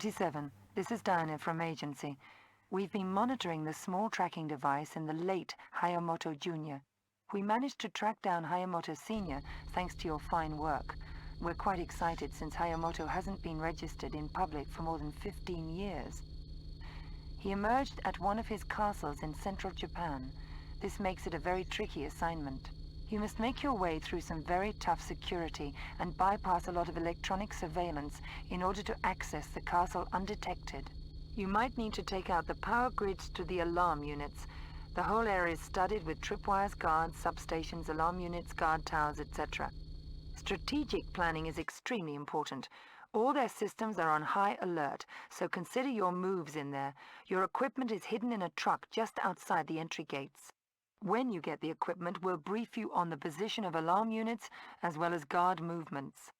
47. This is Diana from agency. We've been monitoring the small tracking device in the late Hayamoto Jr. We managed to track down Hayamoto Sr. thanks to your fine work. We're quite excited since Hayamoto hasn't been registered in public for more than 15 years. He emerged at one of his castles in central Japan. This makes it a very tricky assignment. You must make your way through some very tough security and bypass a lot of electronic surveillance in order to access the castle undetected. You might need to take out the power grids to the alarm units. The whole area is studded with tripwires, guards, substations, alarm units, guard towers, etc. Strategic planning is extremely important. All their systems are on high alert, so consider your moves in there. Your equipment is hidden in a truck just outside the entry gates. When you get the equipment, we'll brief you on the position of alarm units as well as guard movements.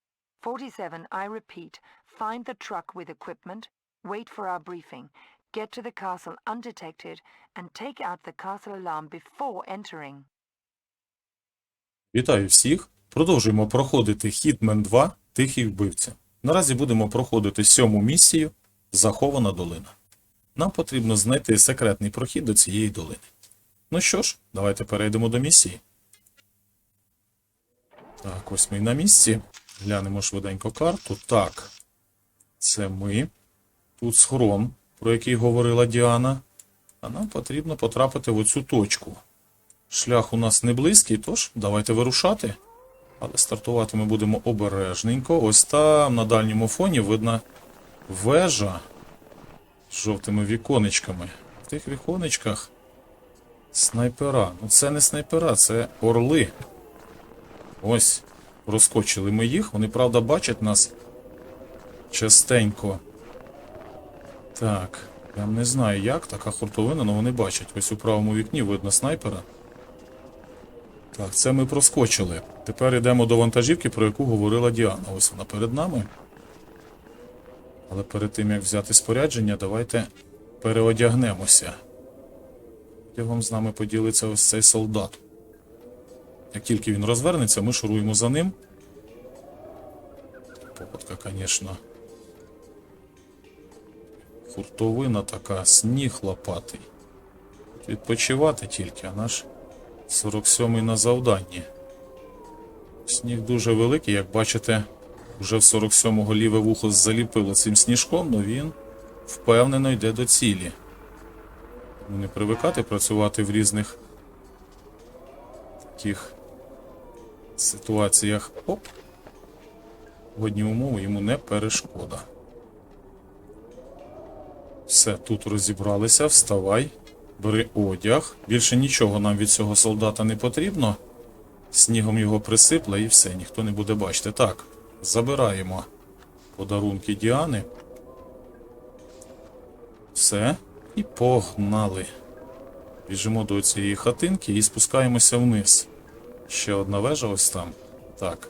47, I repeat, find the truck with equipment, wait for our briefing, get to the castle undetected, and take out the castle alarm before entering. Вітаю всіх! Продовжуємо проходити Hitman 2 Тихий вбивця. Наразі будемо проходити сьому місію Захована долина. Нам потрібно знайти секретний прохід до цієї долини. Ну що ж, давайте перейдемо до місії. Так, ось ми на місці. Глянемо швиденько карту. Так. Це ми. Тут схрон, про який говорила Діана. А нам потрібно потрапити в оцю точку. Шлях у нас не близький, тож давайте вирушати. Але стартувати ми будемо обережненько. Ось там на дальньому фоні видна вежа з жовтими віконечками. В тих віконечках снайпера. Ну це не снайпера, це орли. Ось, розкочили ми їх. Вони, правда, бачать нас частенько. Так, я не знаю як, така хуртовина, але вони бачать. Ось у правому вікні видно снайпера. Так, це ми проскочили. Тепер йдемо до вантажівки, про яку говорила Діана. Ось вона перед нами. Але перед тим як взяти спорядження, давайте переодягнемося. Одягом з нами поділиться ось цей солдат. Як тільки він розвернеться, ми шуруємо за ним. Погодка, звісно. Хуртовина така, сніг лопатий. Відпочивати тільки, а наш 47-й на завданні. Сніг дуже великий, як бачите, вже в 47-го ліве вухо заліпило цим сніжком, але він впевнено йде до цілі. Ну, Не привикати працювати в різних таких ситуаціях. Оп. Годні умови йому не перешкода. Все, тут розібралися, вставай, бери одяг. Більше нічого нам від цього солдата не потрібно. Снігом його присипле і все, ніхто не буде бачити. Так, забираємо подарунки Діани. Все. І погнали. Біжимо до цієї хатинки і спускаємося вниз. Ще одна вежа ось там. Так.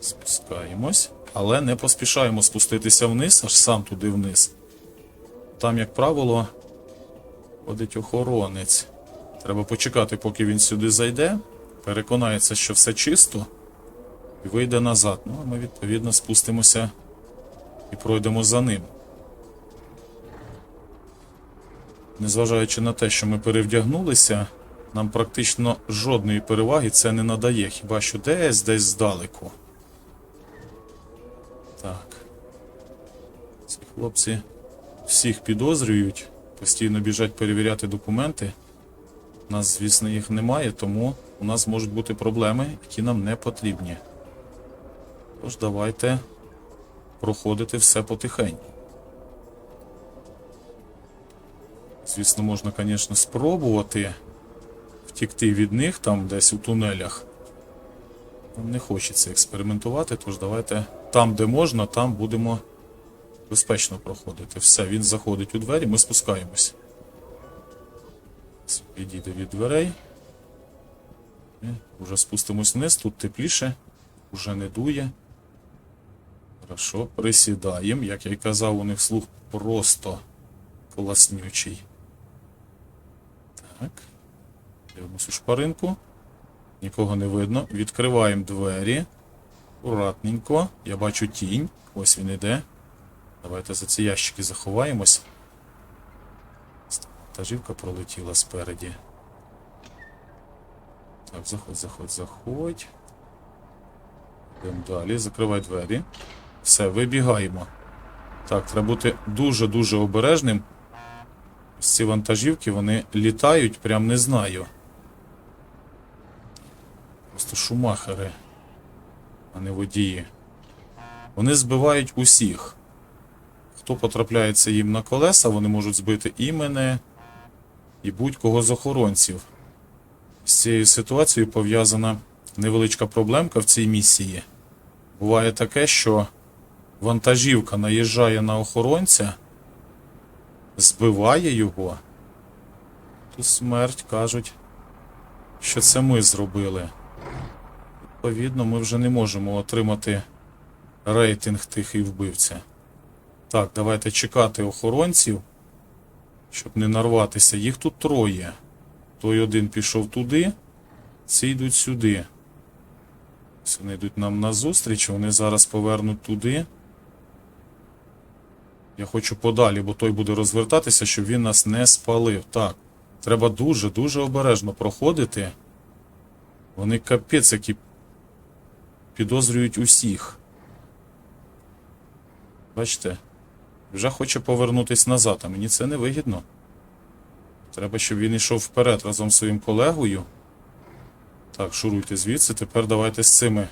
Спускаємось. Але не поспішаємо спуститися вниз, аж сам туди вниз. Там, як правило, ходить охоронець. Треба почекати, поки він сюди зайде, переконається, що все чисто, і вийде назад. Ну, а ми, відповідно, спустимося і пройдемо за ним. Незважаючи на те, що ми перевдягнулися, нам практично жодної переваги це не надає, хіба що десь десь здалеку. Так. Ці хлопці всіх підозрюють, постійно біжать перевіряти документи. У нас, звісно, їх немає, тому у нас можуть бути проблеми, які нам не потрібні. Тож давайте проходити все потихеньку. Звісно, можна, звісно, спробувати втікти від них там десь у тунелях. Не хочеться експериментувати, тож давайте там, де можна, там будемо безпечно проходити. Все, він заходить у двері, ми спускаємось. Відійде від дверей. І Уже спустимось вниз, тут тепліше, уже не дує. Хорошо, присідаємо. Як я й казав, у них слух просто класнючий. Так. Дивимось у шпаринку. Нікого не видно. Відкриваємо двері. Акуратненько. Я бачу тінь. Ось він іде. Давайте за ці ящики заховаємось. Вантажівка пролетіла спереді. Так, заходь, заходь, заходь. Йдемо далі, закривай двері. Все, вибігаємо. Так, треба бути дуже-дуже обережним. Ці вантажівки, вони літають, прям не знаю. Просто шумахери, а не водії. Вони збивають усіх. Хто потрапляється їм на колеса, вони можуть збити і мене, і будь-кого з охоронців. З цією ситуацією пов'язана невеличка проблемка в цій місії. Буває таке, що вантажівка наїжджає на охоронця, збиває його. То смерть кажуть, що це ми зробили. Відповідно, ми вже не можемо отримати рейтинг тихий вбивця. Так, давайте чекати охоронців, щоб не нарватися. Їх тут троє. Той один пішов туди, ці йдуть сюди. Вони йдуть нам назустріч, вони зараз повернуть туди. Я хочу подалі, бо той буде розвертатися, щоб він нас не спалив. Так, треба дуже-дуже обережно проходити. Вони капець, які підозрюють усіх. Бачите, вже хоче повернутись назад, а мені це не вигідно. Треба, щоб він йшов вперед разом з своїм колегою. Так, шуруйте звідси. Тепер давайте з цими.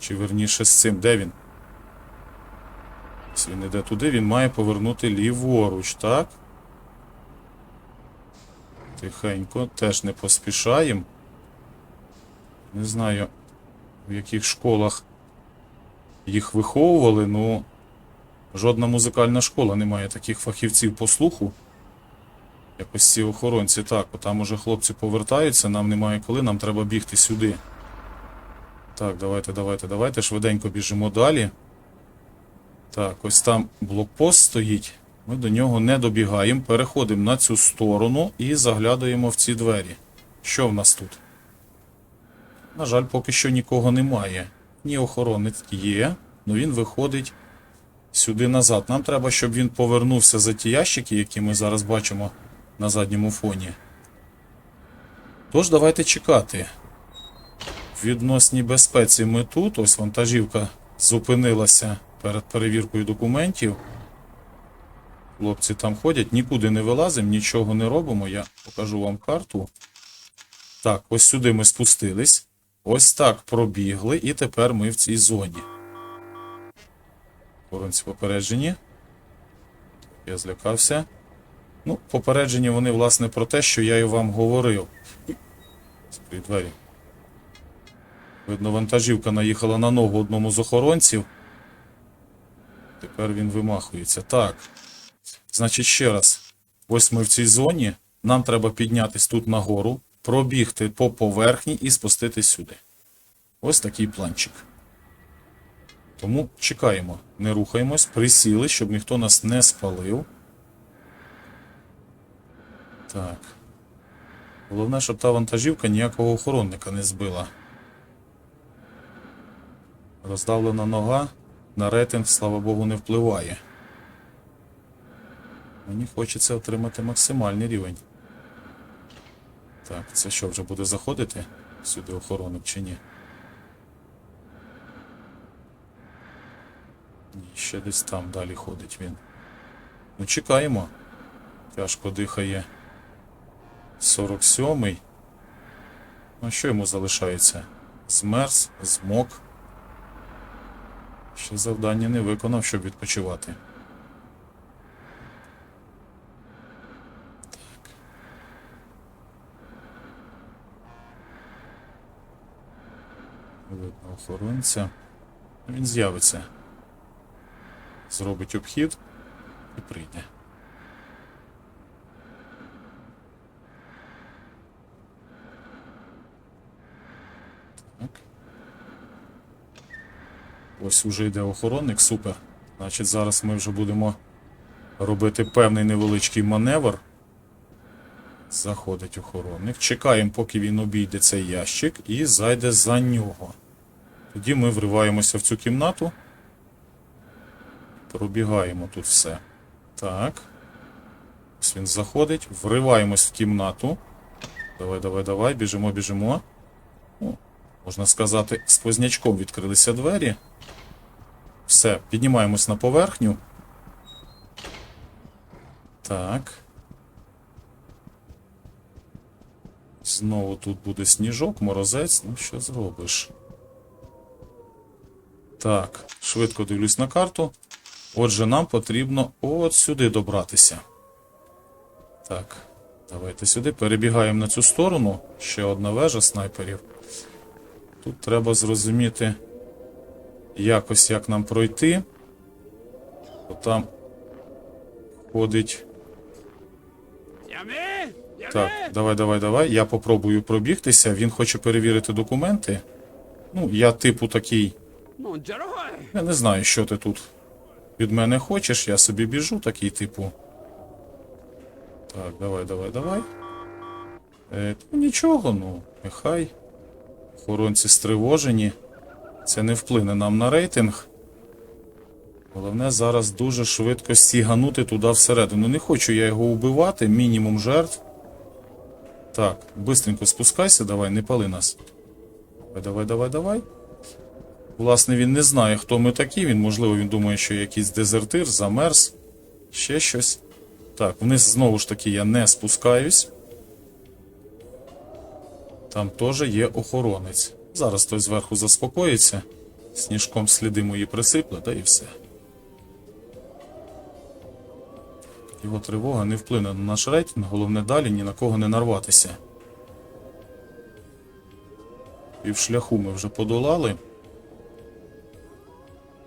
Чи верніше з цим. Де він? Ось він іде туди, він має повернути ліворуч, так? Тихенько, теж не поспішаємо. Не знаю, в яких школах їх виховували, ну жодна музикальна школа не має таких фахівців по слуху. Якось ці охоронці так, там уже хлопці повертаються, нам немає коли, нам треба бігти сюди. Так, давайте, давайте, давайте, швиденько біжимо далі. Так, ось там блокпост стоїть. Ми до нього не добігаємо, переходимо на цю сторону і заглядаємо в ці двері. Що в нас тут? На жаль, поки що нікого немає. Ні, охоронець є, але він виходить сюди назад. Нам треба, щоб він повернувся за ті ящики, які ми зараз бачимо на задньому фоні. Тож, давайте чекати. В відносній безпеці ми тут. Ось вантажівка зупинилася перед перевіркою документів. Хлопці там ходять, нікуди не вилазимо, нічого не робимо. Я покажу вам карту. Так, ось сюди ми спустились. Ось так пробігли, і тепер ми в цій зоні. Охоронці попереджені. Я злякався. Ну, попереджені вони, власне, про те, що я і вам говорив. Закрий двері. Видно, вантажівка наїхала на ногу одному з охоронців. Тепер він вимахується. Так. Значить, ще раз. Ось ми в цій зоні. Нам треба піднятись тут нагору, пробігти по поверхні і спуститись сюди. Ось такий планчик. Тому чекаємо, не рухаємось, присіли, щоб ніхто нас не спалив. Так. Головне, щоб та вантажівка ніякого охоронника не збила. Роздавлена нога на рейтинг, слава Богу, не впливає. Мені хочеться отримати максимальний рівень. Так, це що, вже буде заходити сюди охоронник чи ні? Ні, ще десь там далі ходить він. Ну, чекаємо. Тяжко дихає 47-й. Ну, що йому залишається? Змерз, змок. Ще завдання не виконав, щоб відпочивати. Видно охоронця. Він з'явиться. Зробить обхід і прийде. Ось уже йде охоронник, супер. Значить, зараз ми вже будемо робити певний невеличкий маневр. Заходить охоронник. Чекаємо, поки він обійде цей ящик і зайде за нього. Тоді ми вриваємося в цю кімнату. Пробігаємо тут все. Так. Ось він заходить, вриваємось в кімнату. Давай, давай, давай, біжимо, біжимо. Можна сказати, сквознячком відкрилися двері. Все, піднімаємось на поверхню. Так. Знову тут буде сніжок, морозець. Ну, що зробиш? Так, швидко дивлюсь на карту. Отже, нам потрібно от сюди добратися. Так, давайте сюди. Перебігаємо на цю сторону. Ще одна вежа снайперів. Тут треба зрозуміти якось, як нам пройти. Бо там ходить. Так, давай, давай, давай. Я попробую пробігтися. Він хоче перевірити документи. Ну, я типу такий. Я не знаю, що ти тут від мене хочеш. Я собі біжу, такий типу. Так, давай, давай, давай. Е, ну, нічого, ну, нехай. Охоронці стривожені. Це не вплине нам на рейтинг. Головне зараз дуже швидко стіганути туди всередину. Не хочу я його убивати, мінімум жертв. Так, бистренько спускайся, давай, не пали нас. Давай, давай, давай, давай. Власне, він не знає, хто ми такі. Він, можливо, він думає, що якийсь дезертир, замерз, ще щось. Так, вниз знову ж таки я не спускаюсь. Там теж є охоронець. Зараз той зверху заспокоїться. Сніжком сліди мої присипле, та і все. Його тривога не вплине на наш рейтинг, головне далі ні на кого не нарватися. Півшляху ми вже подолали.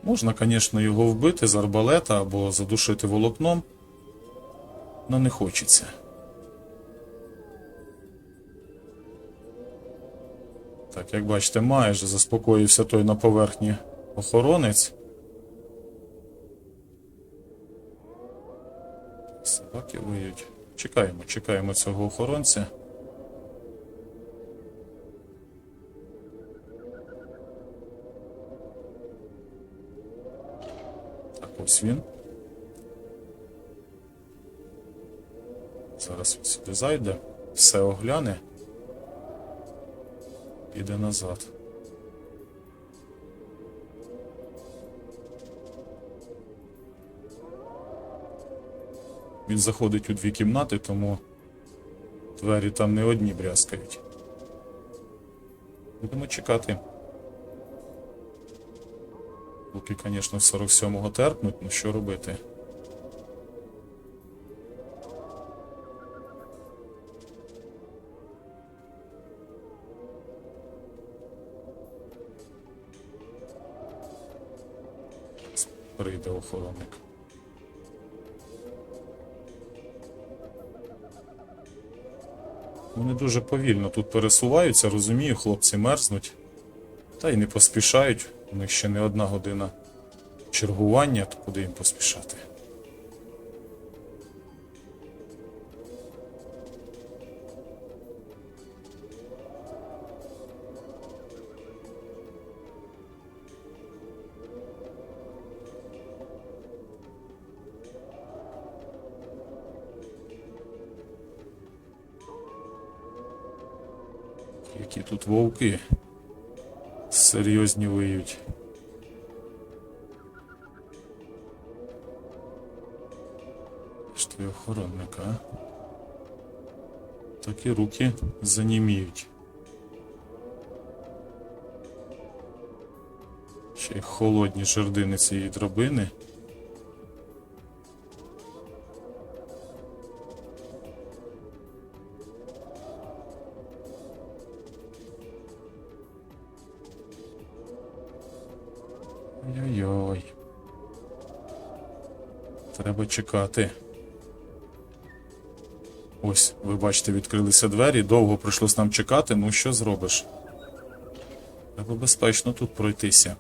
Можна, звісно, його вбити з арбалета або задушити волокном, але не хочеться. Так, як бачите, майже заспокоївся той на поверхні охоронець. Собаки виють. Чекаємо, чекаємо цього охоронця. Так, ось він. Зараз він сюди зайде, все огляне. Піде назад. Він заходить у дві кімнати, тому двері там не одні брязкають. Будемо чекати. Поки, звісно, 47-го терпнуть, ну що робити? Прийде охоронник. Вони дуже повільно тут пересуваються, розумію, хлопці мерзнуть. Та й не поспішають. У них ще не одна година чергування, то куди їм поспішати. Які тут вовки серйозні виють. Ж твій охоронник, а? Так руки заніміють. Ще й холодні жердини цієї драбини. Ой-ой-ой. Треба чекати. Ось, ви бачите, відкрилися двері, довго прийшлось нам чекати, ну що зробиш? Треба безпечно тут пройтися.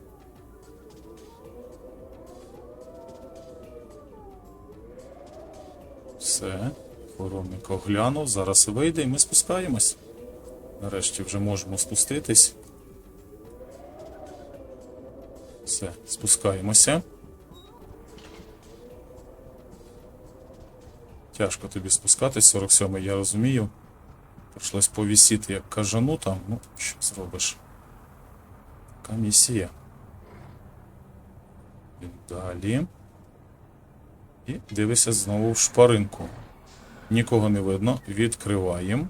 Все, охоронник оглянув, зараз вийде і ми спускаємось. Нарешті вже можемо спуститись. спускаємося. Тяжко тобі спускатись, 47-й, я розумію. Прийшлось повісіти, як кажану там, ну, що зробиш. Така місія. І далі. І дивися знову в шпаринку. Нікого не видно. Відкриваємо.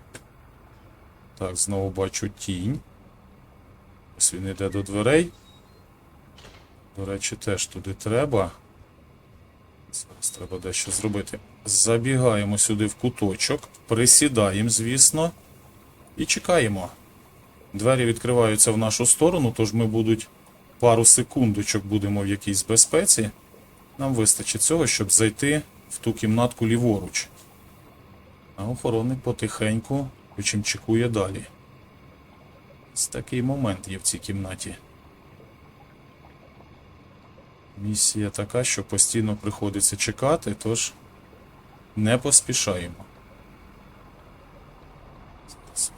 Так, знову бачу тінь. Ось він йде до дверей. До речі, теж туди треба. Зараз треба дещо зробити. Забігаємо сюди в куточок, присідаємо, звісно, і чекаємо. Двері відкриваються в нашу сторону, тож ми будуть пару секундочок будемо в якійсь безпеці. Нам вистачить цього, щоб зайти в ту кімнатку ліворуч. А охоронник потихеньку почимчикує далі. Ось такий момент є в цій кімнаті. Місія така, що постійно приходиться чекати, тож не поспішаємо. Зараз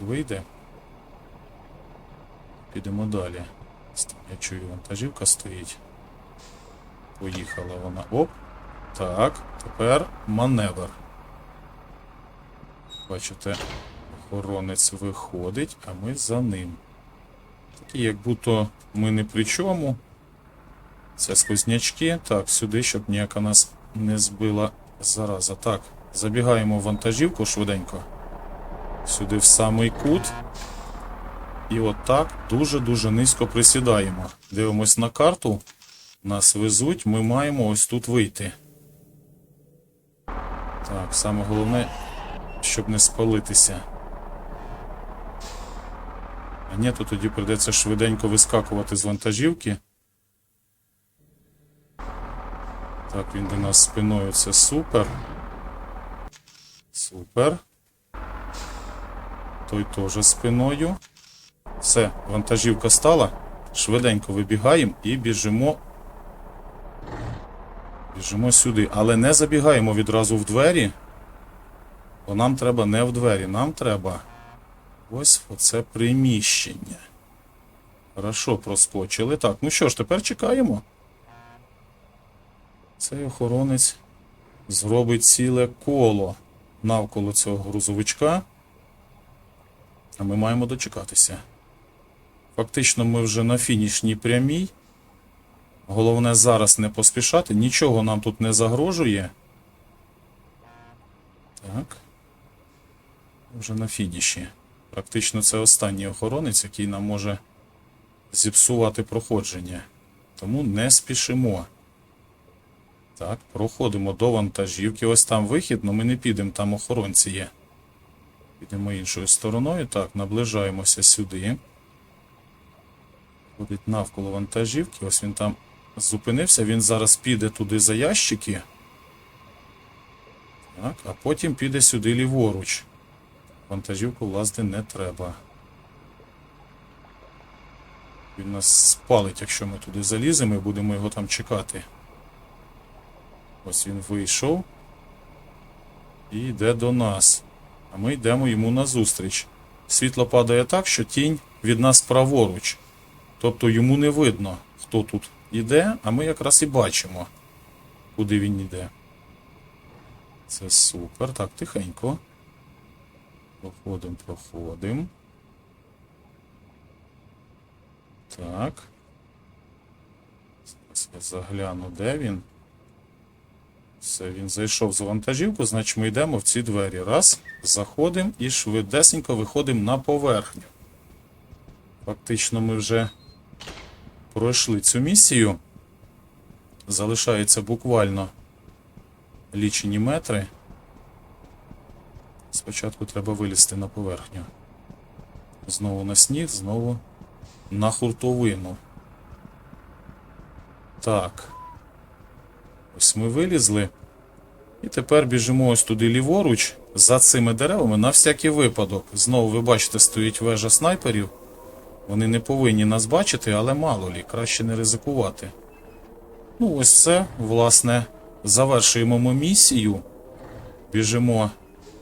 вийде. Підемо далі. Я чую, вантажівка стоїть. Поїхала вона. Оп. Так, тепер маневр. Бачите, охоронець виходить, а ми за ним. Такі, як будто ми не при чому. Це сквознячки. Так, сюди, щоб ніяка нас не збила зараза. Так, забігаємо в вантажівку швиденько. Сюди в самий кут. І отак дуже-дуже низько присідаємо. Дивимось на карту. Нас везуть, ми маємо ось тут вийти. Так, саме головне, щоб не спалитися. А ні, то тоді прийдеться швиденько вискакувати з вантажівки. Так, він до нас спиною, це супер. Супер. Той теж спиною. Все, вантажівка стала. Швиденько вибігаємо і біжимо. Біжимо сюди. Але не забігаємо відразу в двері. Бо нам треба не в двері, нам треба ось оце приміщення. Хорошо, проскочили. Так, ну що ж, тепер чекаємо. Цей охоронець зробить ціле коло навколо цього грузовичка. А ми маємо дочекатися. Фактично, ми вже на фінішній прямій. Головне зараз не поспішати, нічого нам тут не загрожує. Так. Вже на фініші. Практично це останній охоронець, який нам може зіпсувати проходження. Тому не спішимо. Так, проходимо до вантажівки. Ось там вихід, але ми не підемо, там охоронці є. Підемо іншою стороною. Так, наближаємося сюди. Ходить навколо вантажівки. Ось він там зупинився. Він зараз піде туди за ящики. Так, а потім піде сюди ліворуч. Вантажівку влазити не треба. Він нас спалить, якщо ми туди заліземо і будемо його там чекати. Ось він вийшов і йде до нас. А ми йдемо йому назустріч. Світло падає так, що тінь від нас праворуч. Тобто йому не видно, хто тут йде, а ми якраз і бачимо, куди він йде. Це супер. Так, тихенько. Проходимо, проходимо. Так. Зараз я загляну, де він. Все, він зайшов за вантажівку, значить ми йдемо в ці двері. Раз, заходимо і швидесенько виходимо на поверхню. Фактично ми вже пройшли цю місію. Залишається буквально лічені метри. Спочатку треба вилізти на поверхню. Знову на сніг, знову на хуртовину. Так. Ось ми вилізли. І тепер біжимо ось туди ліворуч, за цими деревами, на всякий випадок. Знову ви бачите, стоїть вежа снайперів. Вони не повинні нас бачити, але мало лі, краще не ризикувати. Ну, ось це, власне, завершуємо ми місію. Біжимо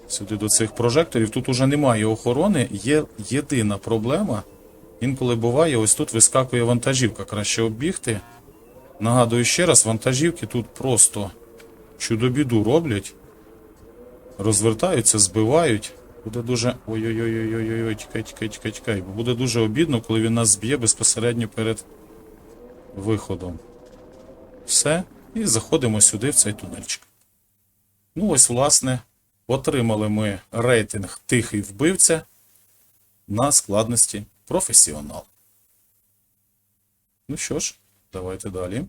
сюди до цих прожекторів. Тут уже немає охорони. Є єдина проблема. Інколи буває, ось тут вискакує вантажівка. Краще оббігти. Нагадую ще раз, вантажівки тут просто чудо-біду роблять. розвертаються, збивають. Буде дуже. Ой-ой-ой-ой-ой, тікай, тікай, тікай, тікай. Буде дуже обідно, коли він нас зб'є безпосередньо перед виходом. Все. І заходимо сюди, в цей тунельчик. Ну, ось, власне, отримали ми рейтинг тихий вбивця на складності професіонал. Ну що ж, давайте далі.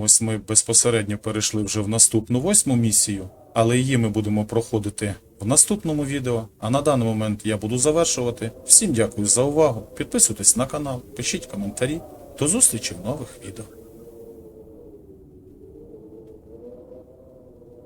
Ось ми безпосередньо перейшли вже в наступну восьму місію, але її ми будемо проходити в наступному відео. А на даний момент я буду завершувати. Всім дякую за увагу. Підписуйтесь на канал, пишіть коментарі. До зустрічі в нових відео.